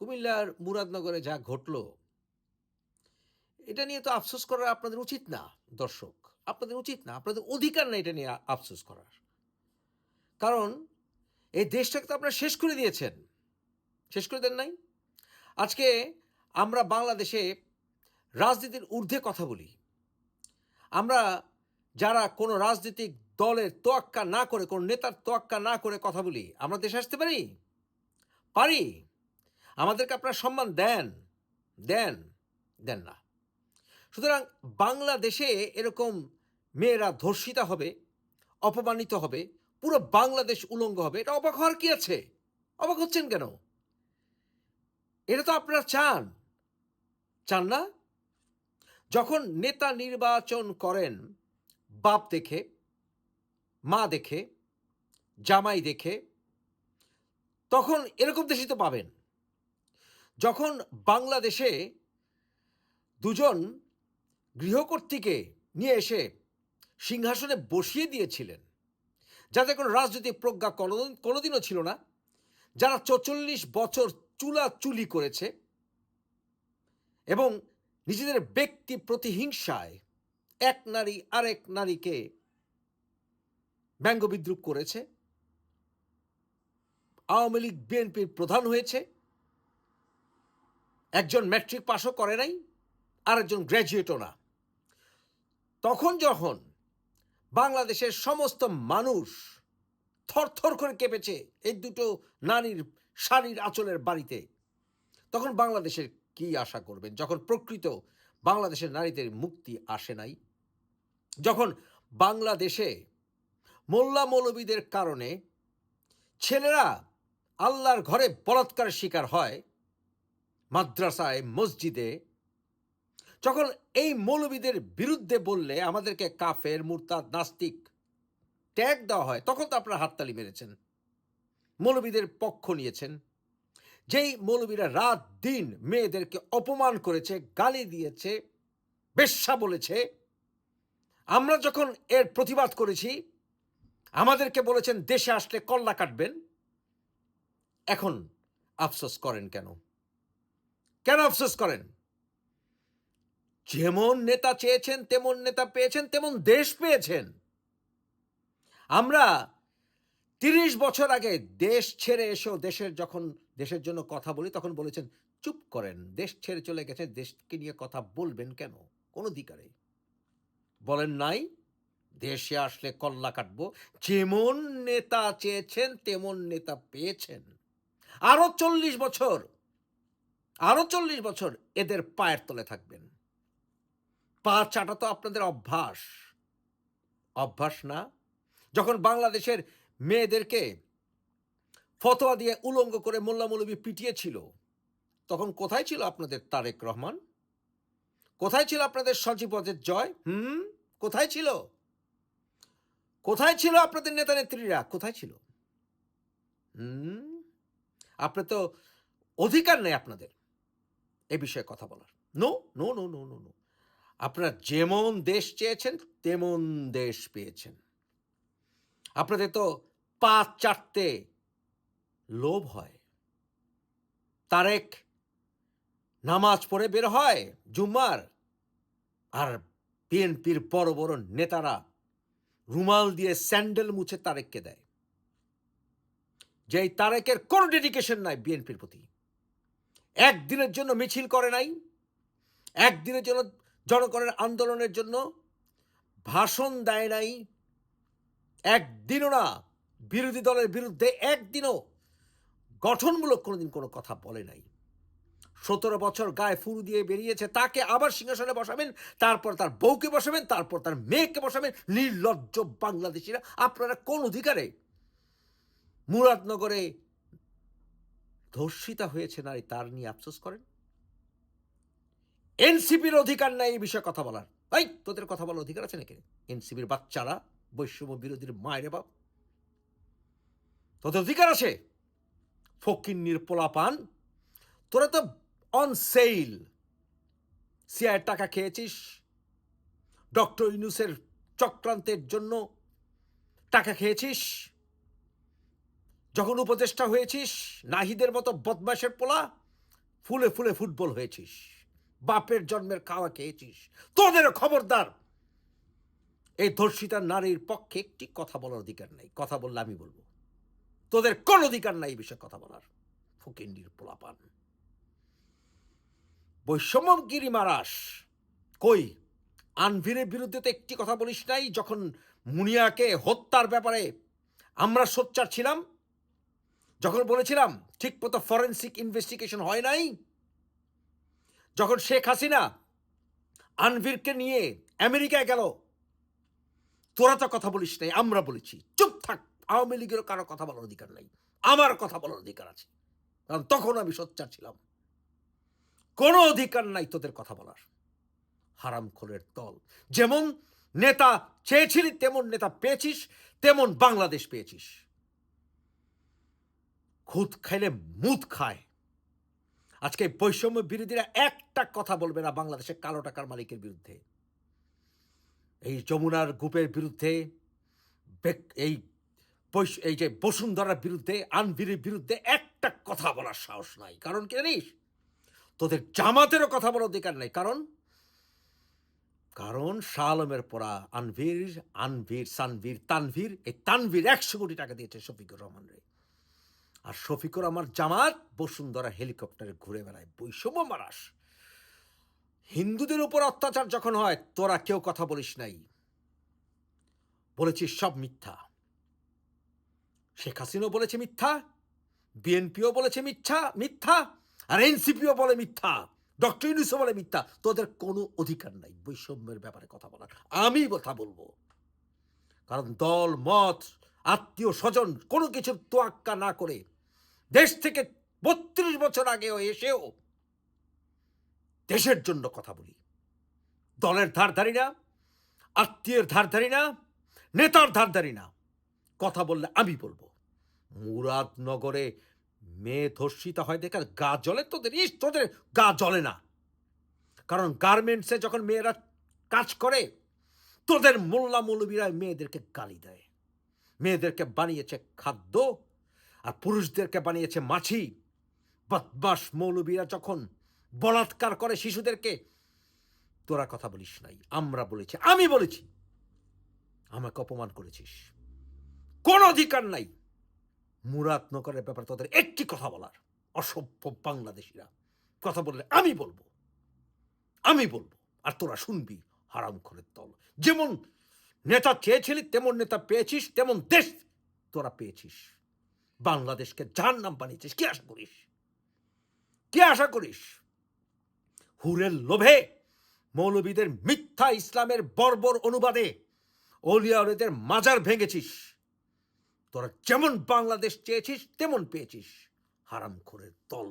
কুমিল্লার মুরাদনগরে যা ঘটল, এটা নিয়ে তো আফসোস করা আপনাদের উচিত না, দর্শক। আপনাদের উচিত না, আপনাদের অধিকার না এটা নিয়ে আফসোস করার। কারণ এই দেশটাকে তো আপনারা শেষ করে দিয়েছেন। শেষ করে দেন নাই? আজকে আমরা বাংলাদেশে রাজনীতির ঊর্ধ্বে কথা বলি। আমরা যারা কোনো রাজনৈতিক দলের তোয়াক্কা না করে, কোনো নেতার তোয়াক্কা না করে কথা বলি, আমরা দেশে আসতে পারি? পারি? আমাদেরকে আপনারা সম্মান দেন দেন দেন না। সুতরাং বাংলাদেশে এরকম মেয়েরা ধর্ষিতা হবে, অপমানিত হবে, পুরো বাংলাদেশ উলঙ্গ হবে, এটা অবাক হওয়ার কি আছে? অবাক হচ্ছেন কেন? এটা তো আপনারা চান। চান না? যখন নেতা নির্বাচন করেন, বাপ দেখে, মা দেখে, জামাই দেখে, তখন এরকম দেশই তো পাবেন। যখন বাংলাদেশে দুজন গৃহকর্ত্রীকে নিয়ে এসে সিংহাসনে বসিয়ে দিয়েছিলেন যাদের কোনো রাজনৈতিক প্রজ্ঞা কোনোদিন, কোনোদিনও ছিল না, যারা চচল্লিশ বছর চুলা চুলি করেছে এবং নিজেদের ব্যক্তি প্রতিহিংসায় এক নারী আরেক নারীকে ব্যঙ্গ বিদ্রুপ করেছে, আওয়ামী লীগ, বিএনপির প্রধান হয়েছে একজন ম্যাট্রিক পাশও করে নাই আর একজন গ্র্যাজুয়েটও না। তখন যখন বাংলাদেশের সমস্ত মানুষ থরথর করে কেঁপেছে এই দুটো নারীর শাড়ির আঁচলের বাড়িতে, তখন বাংলাদেশের কি আশা করবেন? যখন প্রকৃত বাংলাদেশের নারীদের মুক্তি আসে নাই, যখন বাংলাদেশে মোল্লা মৌলবীদের কারণে ছেলেরা আল্লাহর ঘরে বলাৎকারের শিকার হয় মাদ্রাসায়, মসজিদে। যখন এই মৌলবীদের বিরুদ্ধে বললে আমাদেরকে কাফের, মুরতাদ, নাস্তিক ট্যাগ দেওয়া হয়, তখন তো আপনারা হাততালি মেরেছেন। মৌলবীদের পক্ষ নিয়েছেন। যেই মৌলবীরা রাত দিন মেয়েদেরকে অপমান করেছে, গালি দিয়েছে, বেশ্যা বলেছে, আমরা যখন এর প্রতিবাদ করেছি, আমাদেরকে বলেছেন, দেশে আসলে কল্লা কাটবেন। এখন আফসোস করেন কেন? কেন আফসোস করেন? যেমন নেতা চেয়েছেন, তেমন নেতা পেয়েছেন, তেমন দেশ পেয়েছেন। আমরা তিরিশ বছর আগে দেশ ছেড়ে এসেও দেশের যখন, দেশের জন্য কথা বলি, তখন বলেছেন, চুপ করেন, দেশ ছেড়ে চলে গেছে, দেশকে নিয়ে কথা বলবেন কেন? কোন অধিকারে বলেন নাই, দেশে আসলে কল্লা কাটব, যেমন নেতা চেয়েছেন, তেমন নেতা পেয়েছেন। আরও চল্লিশ বছর আরও চল্লিশ বছর এদের পায়ের তলে থাকবেন। পা চাটা তো আপনাদের অভ্যাস। অভ্যাস না। যখন বাংলাদেশের মেয়েদেরকে ফতোয়া দিয়ে উলঙ্গ করে মোল্লা মৌলবী পিটিয়েছিল, তখন কোথায় ছিল আপনাদের তারেক রহমান? কোথায় ছিল আপনাদের সজীবদের জয়? হুম? কোথায় ছিল? কোথায় ছিল আপনাদের নেতা নেত্রীরা? কোথায় ছিল? হুম? আপনার তো অধিকার নেই আপনাদের। এ বিষয়ে কথা বলার। No no no no no no আপনারা যেমন দেশ চেয়েছেন, তেমন দেশ পেয়েছেন। আপনাদের তো পা চাটতে লোভ হয়। তারেক নামাজ পড়ে বের হয় জুম্মার, আর বিএনপির বড় বড় নেতারা রুমাল দিয়ে স্যান্ডেল মুছে তারেককে দেয়। যেই তারেকের কোনো ডেডিকেশন নাই বিএনপির প্রতি। একদিনের জন্য মিছিল করে নাই, একদিনের জন্য জনগণের আন্দোলনের জন্য ভাষণ দেয় নাই, একদিনও না, বিরোধী দলের বিরুদ্ধে একদিনও গঠনমূলক কোনোদিন কোনো কথা বলে নাই। সতেরো বছর গায়ে ফুরু দিয়ে বেরিয়েছে, তাকে আবার সিংহাসনে বসাবেন, তারপর তার বউকে বসাবেন, তারপর তার মেয়েকে বসাবেন, নির্লজ্জ বাংলাদেশিরা। আপনারা কোন অধিকারে মুরাদনগরে ধর্ষিতা হয়েছে নারী, তার নিয়ে আফসোস করেন। এনসিপির অধিকার নাই এই বিষয়ে কথা বলার। এই, তোদের কথা বলার অধিকার আছে নাকি? এনসিপির বাচ্চারা বৈষম্য বিরোধীর মায়ের বাপ। তোদের অধিকার আছে? ফকিন্নির পোলাপান। তোরা তো অন সেল সিআইয়ের টাকা খেয়েছিস। ডক্টর ইউনুসের চক্রান্তের জন্য টাকা খেয়েছিস। যখন উপদেষ্টা হয়েছিস, নাহিদের মতো বদমাসের পোলা, ফুলে ফুলে ফুটবল হয়েছিস, বাপের জন্মের খাওয়া খেয়েছিস, তোদেরও খবরদার। এই ধর্ষিতা নারীর পক্ষে একটি কথা বলার অধিকার নাই। কথা বললে আমি বলব, তোদের কোন অধিকার নাই এই বিষয়ে কথা বলার। ফুকিন্ডির পোলাপান। বৈষম্যগিরি মারাস। কই, আনভিরের বিরুদ্ধে তো একটি কথা বলিস নাই, যখন মুনিয়াকে হত্যার ব্যাপারে আমরা সোচ্চার ছিলাম? যখন বলেছিলাম, ঠিক মতো ফরেন্সিক ইনভেস্টিগেশন হয় নাই, যখন শেখ হাসিনা আনভিরকে নিয়ে আমেরিকায় গেল, তোরা তো কথা বলিস নাই, আমরা বলেছি। চুপ থাক, আওয়ামী লীগেরও কারও কথা বলার অধিকার নাই, আমার কথা বলার অধিকার আছে। কারণ তখন আমি সোচ্চার ছিলাম। কোনো অধিকার নাই তোদের কথা বলার। হারাম খোলের দল। যেমন নেতা চেয়েছিলি, তেমন নেতা পেয়েছিস, তেমন বাংলাদেশ পেয়েছিস। খুদ খাইলে মুদ খায়। আজকে বৈষম্য বিরোধীরা একটা কথা বলবে না বাংলাদেশের কালো টাকার মালিকের বিরুদ্ধে। এই যমুনার গ্রুপের বিরুদ্ধে এই এই যে বসুন্ধরার বিরুদ্ধে আনবিরের বিরুদ্ধে একটা কথা বলার সাহস নাই। কারণ কি জানিস? তোদের জামাতেরও কথা বলার অধিকার নেই। কারণ? কারণ শাহ আলমের পড়া আনভীর আনভীর, সানভীর, তানভীর, এই তানভীর একশো কোটি টাকা দিয়েছে শফিকুর রহমান রে। আর শফিকর আমার জামাত বসুন্ধরা হেলিকপ্টারে ঘুরে বেড়ায়। বৈষম্য মারাস। হিন্দুদের উপর অত্যাচার যখন হয়, তোরা কেউ কথা বলিস নাই। বলেছিস সব মিথ্যা। শেখ হাসিনাও বলেছে মিথ্যা, বিএনপিও বলেছে মিথ্যা মিথ্যা, আর এনসিপিও বলে মিথ্যা, ডক্টর ইউনুসও বলে মিথ্যা। তোদের কোনো অধিকার নাই বৈষম্যের ব্যাপারে কথা বলার। আমি কথা বলব। কারণ দল, মত, আত্মীয়, স্বজন কোনো কিছু তোয়াক্কা না করে দেশ থেকে বত্রিশ বছর আগেও এসেও দেশের জন্য কথা বলি। দলের ধার ধারি না, আত্মীয়ের ধার ধারি না, নেতার ধার ধারি না। কথা বললে আমি বলব, মুরাদনগরে মেয়ে ধর্ষিতা হয় দেখে আর গা জ্বলে তোদের, ইস, তোদের গা জ্বলে না। কারণ গার্মেন্টসে যখন মেয়েরা কাজ করে, তোদের মোল্লা মৌলবীরা মেয়েদেরকে গালি দেয়। মেয়েদেরকে বানিয়েছে খাদ্য আর পুরুষদেরকে বানিয়েছে মাছি। বদমাস মৌলবীরা যখন বলাৎকার করে শিশুদেরকে, তোরা কথা বলিস নাই, আমরা বলেছি, আমি বলেছি, আমাকে অপমান করেছিস। কোন অধিকার নাই। মুরাদনগরের ব্যাপারে তোদের একটি কথা বলার। অসভ্য বাংলাদেশিরা কথা বললে আমি বলব আমি বলব, আর তোরা শুনবি হারাম খরের দল। যেমন নেতা চেয়েছিলি, তেমন নেতা পেয়েছিস, তেমন দেশ তোরা পেয়েছিস। বাংলাদেশকে যার নাম বানিয়েছিস, কি আশা করিস? কি আশা করিস? হুরের লোভে মৌলবীদের মিথ্যা ইসলামের বর্বর অনুবাদে অলিয়াউলিদের মাজার ভেঙেছিস। তোরা যেমন বাংলাদেশ চেয়েছিস, তেমন পেয়েছিস হারাম খোরের দল।